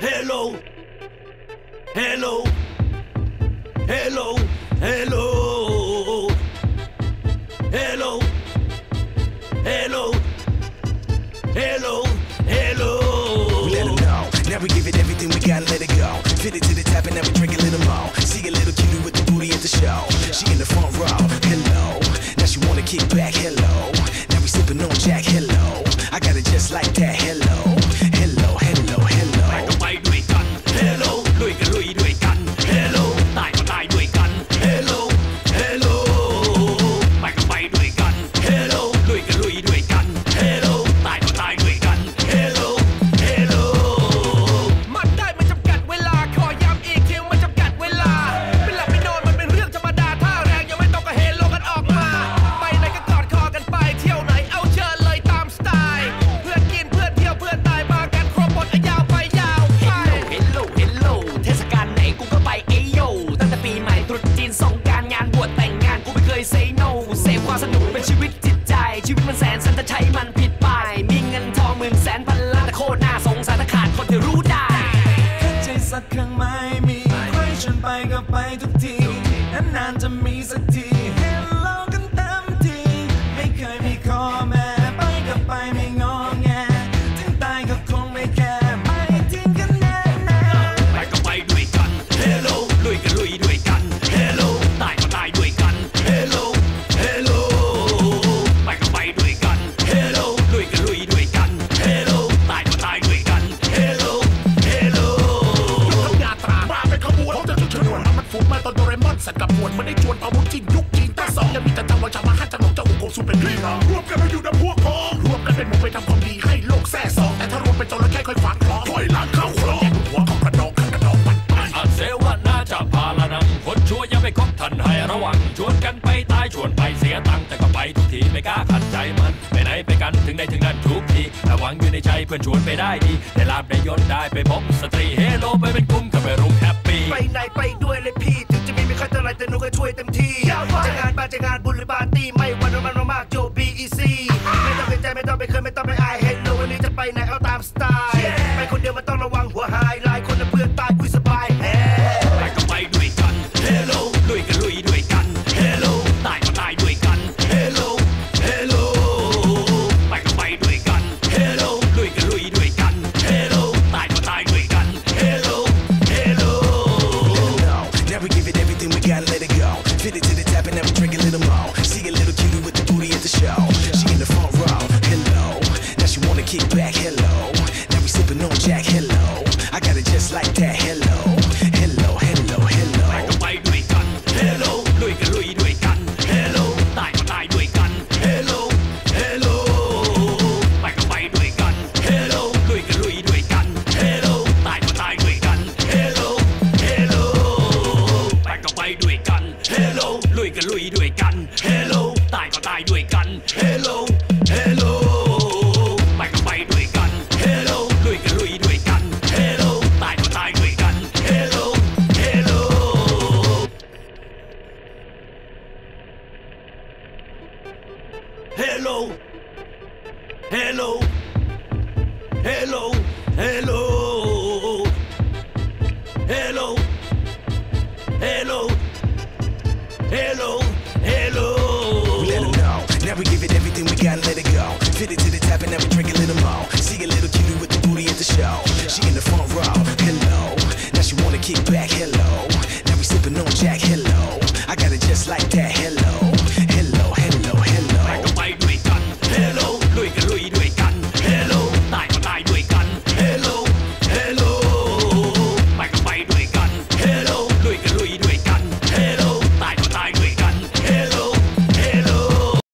Hello. Hello. Hello. Hello. Hello. Hello. Hello. Hello. We let them know. Now we give it everything we got let it go. Fit it to the top and now we drink a little more. See a little cutie with the booty at the show. She in the front row. Hello. Now she wanna kick back. Hello. Now we sipping on Jack. Hello. I got it just like that. Hello to me. ได้ถึงนั้นทุกทีแต่หวังอยู่ในใจเพื่อนชวนไปได้ดีแต่ลาบได้ยศได้ไปพบสตรีเฮโลไปเป็นกลุ่มเข้ไปรุมแฮปปี้ไปไหนไปด้วยเลยพี่ ถึงจะมีไม่ค่อยเท่าไรแต่หนูก็ช่วยเต็มที่จะงานบ้านจะงานบุญหรือปาร์ตี้ไม่วันมันมากโจบีอีซีไม่ต้องเกรงใจไม่ต้องไปเคยไม่ต้องไปอายเฮโลวันนี้จะไปไหนเอาตามสไตล์ไปคนเดียวมันต้องระวัง the show. Hello. Hello. Hello. Hello. Hello. Hello. Hello. Hello. We let know. Now we give it everything we got and let it go. Fit it to the top and now we drink a little more. See a little cutie with the booty at the show. She in the front row. Hello. Now she wanna kick back. Hello. Now we sipping on Jack. Hello. I got it just like that.